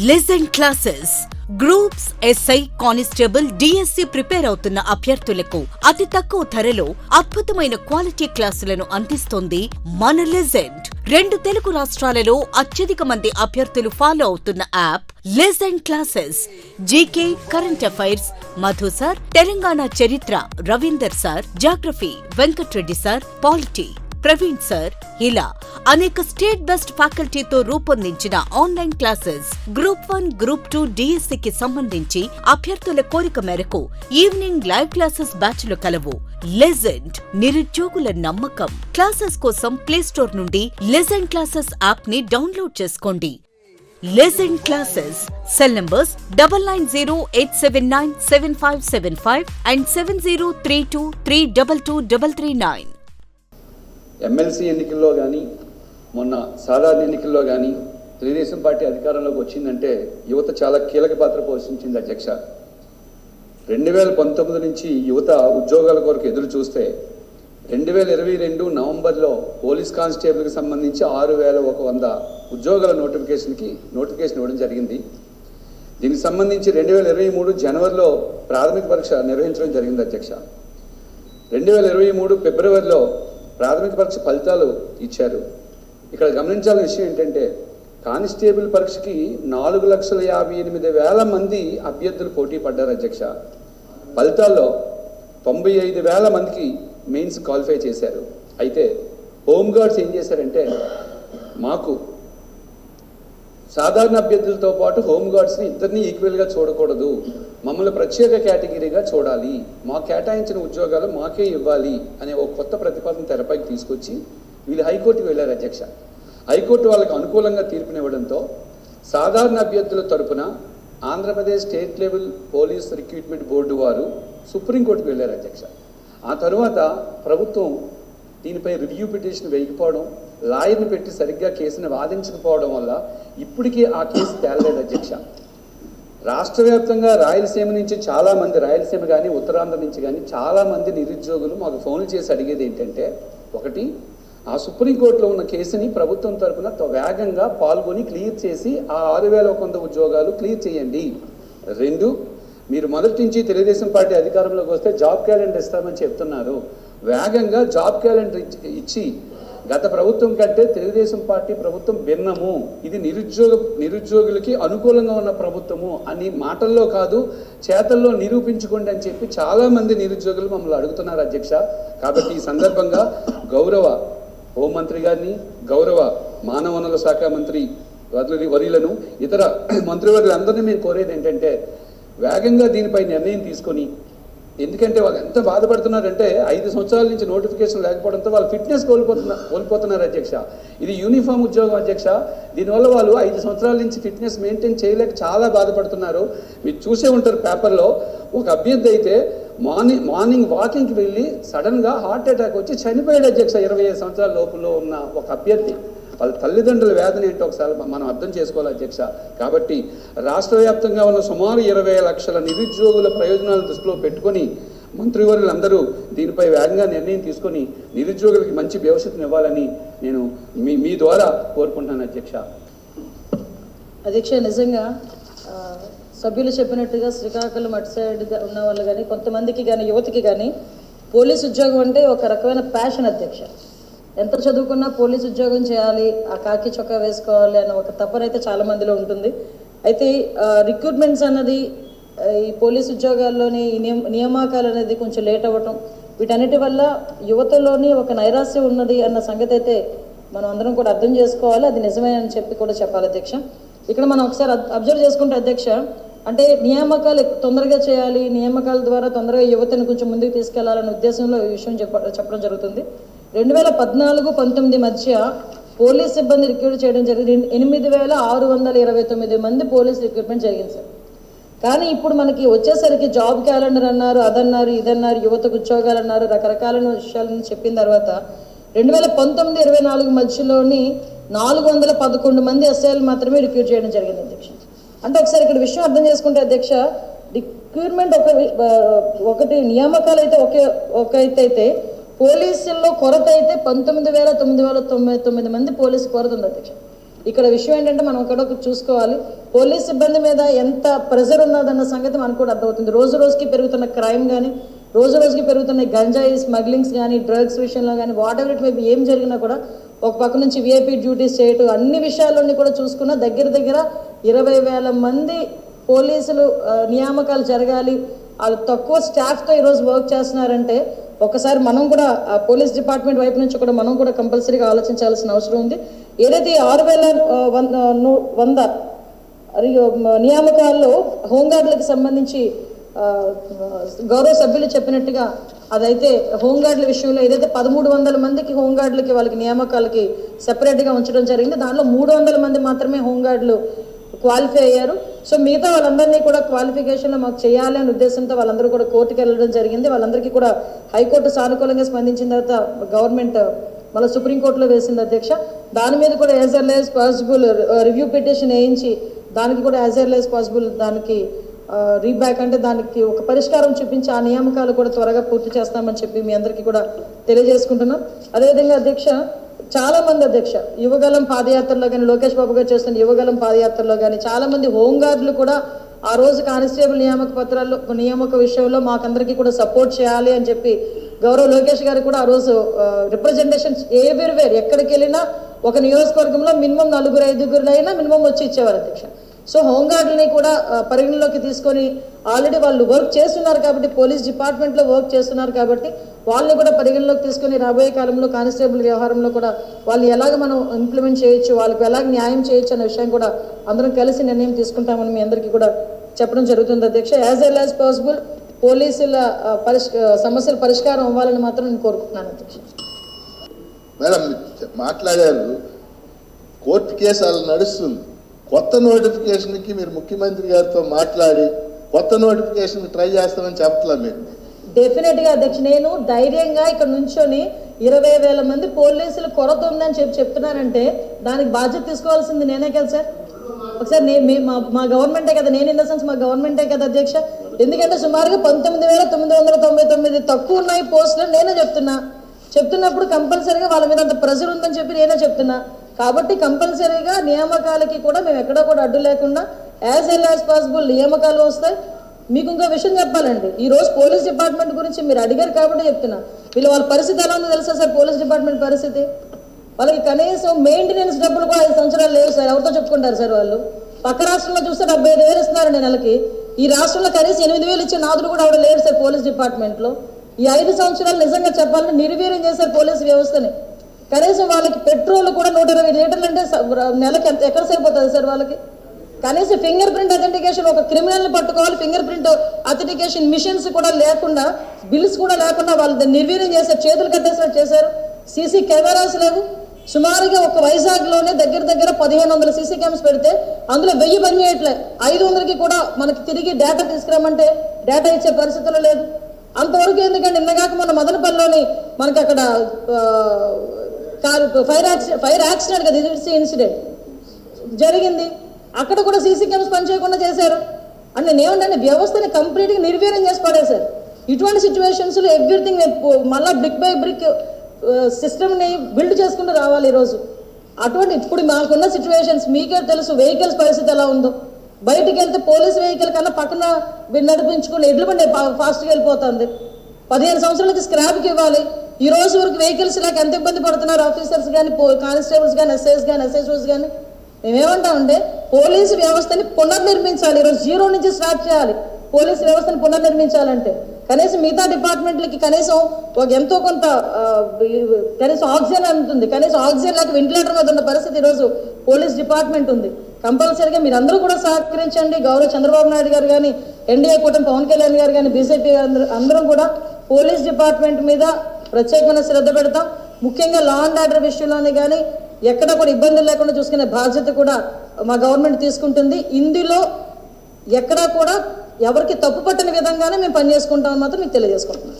Legend classes groups SI constable DSC prepare అవుతున్న అభ్యర్థులకు అతి తక్కువ ధరలో అద్భుతమైన క్వాలిటీ క్లాసులను అందిస్తోంది మన లెజెండ్ రెండు తెలుగు రాష్ట్రాలలో అత్యధిక మంది అభ్యర్థులు ఫాలో అవుతున్న app legend classes GK current affairs Madhu sir Telangana చరిత్ర Ravinder sir geography Venkatreddy sir polity Praveen sir ఇలా అనేక స్టేట్ బెస్ట్ ఫ్యాకల్టీతో రూపొందించిన online classes group one group two కి సంబంధించి అభ్యర్థుల కోరిక మేరకు ఈవినింగ్ లైవ్ క్లాసెస్ బ్యాచ్లు కలవు. లెజెండ్ నిరుద్యోగుల నమ్మకం. క్లాసెస్ కోసం ప్లే స్టోర్ నుండి లెజెండ్ క్లాసెస్ యాప్ని డౌన్లోడ్ చేసుకోండి. Legend classes cell numbers double nine zero eight seven nine seven five seven five and seven zero three two three double two double three nine. MLC ఎన్నికల్లో కానీ మొన్న సాధారణ ఎన్నికల్లో కానీ Telugu Desam party అధికారంలోకి వచ్చిందంటే యువత చాలా కీలక పాత్ర పోషించింది అధ్యక్ష. రెండు వేల పంతొమ్మిది నుంచి యువత ఉద్యోగాల కొరకు ఎదురు చూస్తే రెండు వేల ఇరవై రెండు నవంబర్లో పోలీస్ కానిస్టేబుల్కి సంబంధించి ఆరు వేల ఒక వంద ఉద్యోగాల నోటిఫికేషన్కి నోటిఫికేషన్ ఇవ్వడం జరిగింది. దీనికి సంబంధించి రెండు వేల ఇరవై మూడు జనవరిలో ప్రాథమిక పరీక్ష నిర్వహించడం జరిగింది అధ్యక్ష. రెండు వేల ఇరవై మూడు ఫిబ్రవరిలో ప్రాథమిక పరీక్ష ఫలితాలు ఇచ్చారు. ఇక్కడ గమనించాల్సిన విషయం ఏంటంటే కానిస్టేబుల్ పరీక్షకి నాలుగు లక్షల యాభై ఎనిమిది వేల మంది అభ్యర్థులు పోటీ పడ్డారు అధ్యక్ష. ఫలితాల్లో తొంభై ఐదు వేల మందికి మెయిన్స్ క్వాలిఫై చేశారు. అయితే హోంగార్డ్స్ ఏం చేశారంటే మాకు సాధారణ అభ్యర్థులతో పాటు హోంగార్డ్స్ని ఇద్దరినీ ఈక్వల్గా చూడకూడదు. మమ్మల్ని ప్రత్యేక కేటగిరీగా చూడాలి. మా కేటాయించిన ఉద్యోగాలు మాకే ఇవ్వాలి అనే ఒక కొత్త ప్రతిపాదన తెరపైకి తీసుకొచ్చి వీళ్ళు హైకోర్టుకు వెళ్ళారు అధ్యక్ష. హైకోర్టు వాళ్ళకి అనుకూలంగా తీర్పునివ్వడంతో సాధారణ అభ్యర్థుల తరపున Andhra Pradesh state level police recruitment board వారు సుప్రీంకోర్టుకు వెళ్ళారు అధ్యక్ష. ఆ తరువాత ప్రభుత్వం దీనిపై రివ్యూ పిటిషన్ వేయకపోవడం లాయర్ని పెట్టి సరిగ్గా కేసును వాదించకపోవడం వల్ల ఇప్పటికీ ఆ కేసు తేలలేదు అధ్యక్ష. రాష్ట్ర వ్యాప్తంగా రాయలసీమ నుంచి చాలామంది రాయలసీమ కానీ ఉత్తరాంధ్ర నుంచి కానీ చాలామంది నిరుద్యోగులు మాకు ఫోన్లు చేసి అడిగేది ఏంటంటే ఒకటి ఆ సుప్రీంకోర్టులో ఉన్న కేసుని ప్రభుత్వం తరఫున వేగంగా పాల్గొని క్లియర్ చేసి ఆ ఆరు వేల ఒక వంద ఉద్యోగాలు క్లియర్ చేయండి. రెండు మీరు మొదటి నుంచి తెలుగుదేశం పార్టీ అధికారంలోకి వస్తే జాబ్ క్యాలెండర్ ఇస్తామని చెప్తున్నారు. వేగంగా జాబ్ క్యాలెండర్ ఇచ్చి- ఇచ్చి గత ప్రభుత్వం కంటే తెలుగుదేశం పార్టీ ప్రభుత్వం భిన్నము. ఇది నిరుద్యోగ నిరుద్యోగులకి అనుకూలంగా ఉన్న ప్రభుత్వము అని మాటల్లో కాదు చేతల్లో నిరూపించుకోండి అని చెప్పి చాలామంది నిరుద్యోగులు మమ్మల్ని అడుగుతున్నారు అధ్యక్ష. కాబట్టి ఈ సందర్భంగా గౌరవ హోంమంత్రి గారిని గౌరవ మానవ వనరుల శాఖ మంత్రి వర్యులు- వర్యులను ఇతర మంత్రివర్యులందరినీ మేము కోరేది ఏంటంటే వేగంగా దీనిపై నిర్ణయం తీసుకొని ఎందుకంటే వాళ్ళు ఎంత బాధపడుతున్నారంటే ఐదు సంవత్సరాల నుంచి నోటిఫికేషన్ లేకపోవడంతో వాళ్ళు ఫిట్నెస్ కోల్పోతున్నారు కోల్పోతున్నారు అధ్యక్ష. ఇది యూనిఫామ్ ఉద్యోగం అధ్యక్ష. దీనివల్ల వాళ్ళు ఐదు సంవత్సరాల నుంచి ఫిట్నెస్ మెయింటైన్ చేయలేక చాలా బాధపడుతున్నారు. మీరు చూసే ఉంటారు పేపర్లో ఒక అభ్యర్థి అయితే మార్నింగ్ మార్నింగ్ వాకింగ్కి వెళ్ళి సడన్గా హార్ట్ అటాక్ వచ్చి చనిపోయాడు అధ్యక్ష ఇరవై ఐదు సంవత్సరాల లోపల ఉన్న ఒక అభ్యర్థి. వాళ్ళ తల్లిదండ్రుల వేదన ఏంటో ఒకసారి మనం అర్థం చేసుకోవాలి అధ్యక్ష. కాబట్టి రాష్ట్ర వ్యాప్తంగా ఉన్న సుమారు ఇరవై లక్షల నిరుద్యోగుల ప్రయోజనాలు దృష్టిలో పెట్టుకొని మంత్రివర్యులందరూ దీనిపై వేగంగా నిర్ణయం తీసుకొని నిరుద్యోగులకి మంచి భవిష్యత్తుని ఇవ్వాలని నేను మీ మీ ద్వారా కోరుకుంటున్నాను అధ్యక్ష. అధ్యక్ష నిజంగా సభ్యులు చెప్పినట్టుగా శ్రీకాకుళం అటు సైడ్గా ఉన్న వాళ్ళు కానీ కొంతమందికి కానీ యువతకి కానీ పోలీస్ ఉద్యోగం అంటే ఒక రకమైన ప్యాషన్ అధ్యక్ష. ఎంత చదువుకున్నా పోలీస్ ఉద్యోగం చేయాలి ఆ కాకి చొక్కా వేసుకోవాలి అన్న ఒక తపన అయితే చాలా మందిలో ఉంటుంది. అయితే రిక్రూట్మెంట్స్ అన్నది ఈ పోలీస్ ఉద్యోగాల్లోని నియమ నియామకాలు అనేది కొంచెం లేట్ అవ్వటం వీటన్నిటి వల్ల యువతలోని ఒక నైరాశ్యం ఉన్నది అన్న సంగతి అయితే మనం అందరం కూడా అర్థం చేసుకోవాలి. అది నిజమే అని చెప్పి కూడా చెప్పాలి అధ్యక్ష. ఇక్కడ మనం ఒకసారి అబ్జర్వ్ చేసుకుంటే అధ్యక్ష అంటే నియామకాలు తొందరగా చేయాలి నియామకాల ద్వారా తొందరగా యువతను కొంచెం ముందుకు తీసుకెళ్ళాలనే ఉద్దేశంలో ఈ విషయం చెప్ప చెప్పడం జరుగుతుంది. రెండు వేల పద్నాలుగు పంతొమ్మిది మధ్య పోలీస్ సిబ్బంది రిక్రూట్ చేయడం జరిగింది. ఎనిమిది వేల ఆరు వందల ఇరవై తొమ్మిది మంది పోలీస్ రిక్రూట్మెంట్ జరిగింది సార్. కానీ ఇప్పుడు మనకి వచ్చేసరికి జాబ్ క్యాలెండర్ అన్నారు అదన్నారు ఇదన్నారు యువతకు ఉద్యోగాలు అన్నారు రకరకాల విషయాలను చెప్పిన తర్వాత రెండు వేల పంతొమ్మిది ఇరవై నాలుగు మధ్యలోని నాలుగు వందల పదకొండు మంది ఎస్ఐలు మాత్రమే రిక్రూట్ చేయడం జరిగింది అధ్యక్ష. అంటే ఒకసారి ఇక్కడ విషయం అర్థం చేసుకుంటే అధ్యక్ష రిక్రూట్మెంట్ ఒక ఒకటి నియామకాలు అయితే ఒకే ఒక అయితే పోలీసుల్లో కొరత అయితే పంతొమ్మిది వేల తొమ్మిది వేల తొంభై తొమ్మిది మంది పోలీసు కొరత ఉంది అధ్యక్ష. ఇక్కడ విషయం ఏంటంటే మనం ఇక్కడ ఒకటి చూసుకోవాలి. పోలీస్ సిబ్బంది మీద ఎంత ప్రెజర్ ఉన్నదన్న సంగతి మనకు కూడా అర్థమవుతుంది. రోజు రోజుకి పెరుగుతున్న క్రైమ్ కానీ రోజు రోజుకి పెరుగుతున్న గంజాయి స్మగ్లింగ్స్ కానీ డ్రగ్స్ విషయంలో కానీ వాట్ ఎవర్ ఇట్ మేబీ ఏం జరిగినా కూడా ఒక పక్క నుంచి విఐపీ డ్యూటీస్ చేయటం అన్ని విషయాలన్నీ కూడా చూసుకున్న దగ్గర దగ్గర ఇరవై వేల మంది పోలీసులు నియామకాలు జరగాలి. వాళ్ళు తక్కువ స్టాఫ్తో ఈరోజు వర్క్ చేస్తున్నారంటే ఒకసారి మనం కూడా ఆ పోలీస్ డిపార్ట్మెంట్ వైపు నుంచి కూడా మనం కూడా కంపల్సరీగా ఆలోచించాల్సిన అవసరం ఉంది. ఏదైతే ఆరు వేల వంద వంద అది నియామకాల్లో హోంగార్డులకు సంబంధించి గౌరవ సభ్యులు చెప్పినట్టుగా అదైతే హోంగార్డుల విషయంలో ఏదైతే పదమూడు వందల మందికి హోంగార్డులకి వాళ్ళకి నియామకాలకి సెపరేట్గా ఉంచడం జరిగింది దానిలో మూడు వందల మంది మాత్రమే హోంగార్డులు క్వాలిఫై అయ్యారు. సో మిగతా వాళ్ళందరినీ కూడా క్వాలిఫికేషన్లో మాకు చేయాలి అనే ఉద్దేశంతో వాళ్ళందరూ కూడా కోర్టుకు వెళ్ళడం జరిగింది. వాళ్ళందరికీ కూడా హైకోర్టు సానుకూలంగా స్పందించిన తర్వాత గవర్నమెంట్ మళ్ళీ సుప్రీంకోర్టులో వేసింది అధ్యక్ష. దాని మీద కూడా as early as possible review petition వేయించి దానికి కూడా యాజ్ ఎర్లీ యాజ్ పాసిబుల్ దానికి రీబ్యాక్ అంటే దానికి ఒక పరిష్కారం చూపించి ఆ నియామకాలు కూడా త్వరగా పూర్తి చేస్తామని చెప్పి మీ అందరికీ కూడా తెలియజేసుకుంటున్నాం. అదేవిధంగా అధ్యక్ష చాలా మంది అధ్యక్ష యువగలం పాదయాత్రలో కానీ లోకేష్ బాబు గారు చేస్తున్న యువగలం పాదయాత్రలో కానీ చాలా మంది హోంగార్డులు కూడా ఆ రోజు కానిస్టేబుల్ నియామక పత్రాల్లో నియామక విషయంలో మాకందరికీ కూడా సపోర్ట్ చేయాలి అని చెప్పి గౌరవ్ లోకేష్ గారు కూడా ఆ రోజు రిప్రజెంటేషన్స్ వేరు వేరు ఎక్కడికి వెళ్ళినా ఒక నియోజకవర్గంలో మినిమం నలుగురు ఐదుగురు అయినా మినిమం వచ్చి ఇచ్చేవారు అధ్యక్ష. సో హోంగార్డ్ని కూడా పరిగణలోకి తీసుకొని ఆల్రెడీ వాళ్ళు వర్క్ చేస్తున్నారు కాబట్టి పోలీస్ డిపార్ట్మెంట్లో వర్క్ చేస్తున్నారు కాబట్టి వాళ్ళని కూడా పరిగణలోకి తీసుకొని రాబోయే కాలంలో కానిస్టేబుల్ వ్యవహారంలో కూడా వాళ్ళు ఎలాగ మనం ఇంప్లిమెంట్ చేయొచ్చు వాళ్ళకి ఎలాగ న్యాయం చేయొచ్చు అనే విషయం కూడా అందరం కలిసి నిర్ణయం తీసుకుంటామని మీ అందరికీ కూడా చెప్పడం జరుగుతుంది. అధ్యక్ష యాజ్ ఎల్ యాజ్ పాసిబుల్ పోలీసుల పరిష్ సమస్యల పరిష్కారం అవ్వాలని మాత్రం నేను కోరుకుంటున్నాను అధ్యక్ష. మేడం మాట్లాడారు. కోర్టు కేసు అలా నడుస్తుంది. కొత్త నోటిఫికేషన్కి మీరు ముఖ్యమంత్రి గారితో మాట్లాడి కొత్త నోటిఫికేషన్ ట్రై చేస్తామని చెప్పట్లా మీరు. డెఫినెట్గా అధ్యక్ష నేను ధైర్యంగా ఇక్కడ నుంచొని ఇరవై వేల మంది పోలీసులు కొరత ఉందని చెప్పి చెప్తున్నానంటే దానికి బాధ్యత తీసుకోవాల్సింది నేనే కదా సార్. ఒకసారి నేను మా మా గవర్నమెంటే కదా నేను ఇన్ ద సెన్స్ మా గవర్నమెంటే కదా అధ్యక్ష. ఎందుకంటే సుమారుగా పంతొమ్మిది వేల తొమ్మిది వందల తొంభై తొమ్మిది తక్కువ ఉన్నాయి పోస్టులు నేనే చెప్తున్నా. చెప్తున్నప్పుడు కంపల్సరీగా వాళ్ళ మీద అంత ప్రెజర్ ఉందని చెప్పి నేనే చెప్తున్నా. కాబట్టి కంపల్సరీగా నియామకాలకి కూడా మేము ఎక్కడ కూడా అడ్డు లేకుండా యాజ్ ఎల్ యాజ్ పాసిబుల్ నియామకాలు వస్తాయి. మీకు ఇంకో విషయం చెప్పాలండి. ఈ రోజు పోలీస్ డిపార్ట్మెంట్ గురించి మీరు అడిగారు కాబట్టి చెప్తున్నా. వీళ్ళు వాళ్ళ పరిస్థితి ఎలా ఉందో తెలుసా సార్ పోలీస్ డిపార్ట్మెంట్ పరిస్థితి? వాళ్ళకి కనీసం మెయింటెనెన్స్ డబ్బులు కూడా ఐదు సంవత్సరాలు లేవు సార్. ఎవరితో చెప్పుకుంటారు సార్ వాళ్ళు? పక్క రాష్ట్రంలో చూస్తే డెబ్బై ఐదు వేలు ఇస్తున్నారండి నెలకి. ఈ రాష్ట్రంలో కనీసం ఎనిమిది వేలు ఇచ్చే నాదులు కూడా ఆవిడ లేరు సార్ పోలీస్ డిపార్ట్మెంట్లో? ఈ ఐదు సంవత్సరాలు నిజంగా చెప్పాలంటే నిర్వీర్యం చేశారు పోలీస్ వ్యవస్థని. కనీసం వాళ్ళకి పెట్రోల్ కూడా నూట ఇరవై లీటర్లు అంటే నెలకి ఎంత ఎక్కడ సరిపోతుంది సార్ వాళ్ళకి? కనీసం ఫింగర్ ప్రింట్ అథెంటికేషన్ ఒక క్రిమినల్ని పట్టుకోవాలి ఫింగర్ ప్రింట్ అథెంటికేషన్ మిషన్స్ కూడా లేకుండా బిల్స్ కూడా లేకుండా వాళ్ళు నిర్వీర్యం చేశారు చేతులు కట్టేసినట్టు చేశారు. సీసీ కెమెరాస్ లేవు. సుమారుగా ఒక వైజాగ్లోనే దగ్గర దగ్గర పదిహేను వందల సీసీ క్యామ్స్ పెడితే అందులో వెయ్యి పనిచేయట్లే ఐదు వందలకి కూడా మనకి తిరిగి డేటా తీసుకురామంటే డేటా ఇచ్చే పరిస్థితుల్లో లేదు. అంతవరకు ఎందుకంటే నిన్నగాక మన మదనపల్లిలోని మనకి అక్కడ car fire accident fire accident కదా ఇది ఇన్సిడెంట్ జరిగింది. అక్కడ కూడా సీసీ కెమెరాస్ పనిచేయకుండా చేశారు. అంటే నేను ఏమంటే వ్యవస్థని కంప్లీట్గా నిర్వీర్యం చేసి పడేశారు. ఇటువంటి సిచ్యువేషన్స్లో ఎవ్రీథింగ్ మళ్ళీ బ్రిక్ బై బ్రిక్ సిస్టమ్ని బిల్డ్ చేసుకుంటూ రావాలి ఈరోజు. అటువంటి ఇప్పుడు మాకున్న సిచ్యువేషన్స్ మీకే తెలుసు వెహికల్స్ పరిస్థితి ఎలా ఉందో. బయటికి వెళ్తే పోలీస్ వెహికల్ కన్నా పక్కన నడిపించుకుని ఎడ్లు బండి ఫాస్ట్గా వెళ్ళిపోతుంది. పదిహేను సంవత్సరాలకి స్క్రాప్కి ఇవ్వాలి. ఈ రోజు వరకు వెహికల్స్ నాకు ఎంత ఇబ్బంది పడుతున్నారు? ఆఫీసర్స్ కానీ కానిస్టేబుల్స్ కానీ ఎస్ఐస్ కానీ ఎస్ఎస్ఓస్ కానీ మేమేమంటామంటే పోలీసు వ్యవస్థని పునర్నిర్మించాలి. ఈరోజు జీరో నుంచి స్టార్ట్ చేయాలి. పోలీసు వ్యవస్థను పునర్నిర్మించాలంటే కనీసం మిగతా డిపార్ట్మెంట్లకి కనీసం ఒక ఎంతో కొంత కనీసం ఆక్సిజన్ అందుతుంది. కనీసం ఆక్సిజన్ లేక వెంటిలేటర్ మీద ఉన్న పరిస్థితి ఈరోజు పోలీస్ డిపార్ట్మెంట్ ఉంది. కంపల్సరీగా మీరు అందరూ కూడా సహకరించండి. గౌరవ చంద్రబాబు నాయుడు గారు కానీ ఎన్డీఏ కూటమి పవన్ కళ్యాణ్ గారు కానీ బీజేపీ అందరం కూడా పోలీస్ డిపార్ట్మెంట్ మీద ప్రత్యేకమైన శ్రద్ధ పెడతాం. ముఖ్యంగా లా అండ్ ఆర్డర్ విషయంలోనే కానీ ఎక్కడ కూడా ఇబ్బందులు లేకుండా చూసుకునే బాధ్యత కూడా మా గవర్నమెంట్ తీసుకుంటుంది. ఇందులో ఎక్కడా కూడా ఎవరికి తప్పు పట్టని విధంగానే మేము పనిచేసుకుంటామని మాత్రం మీకు తెలియజేసుకుంటున్నాం.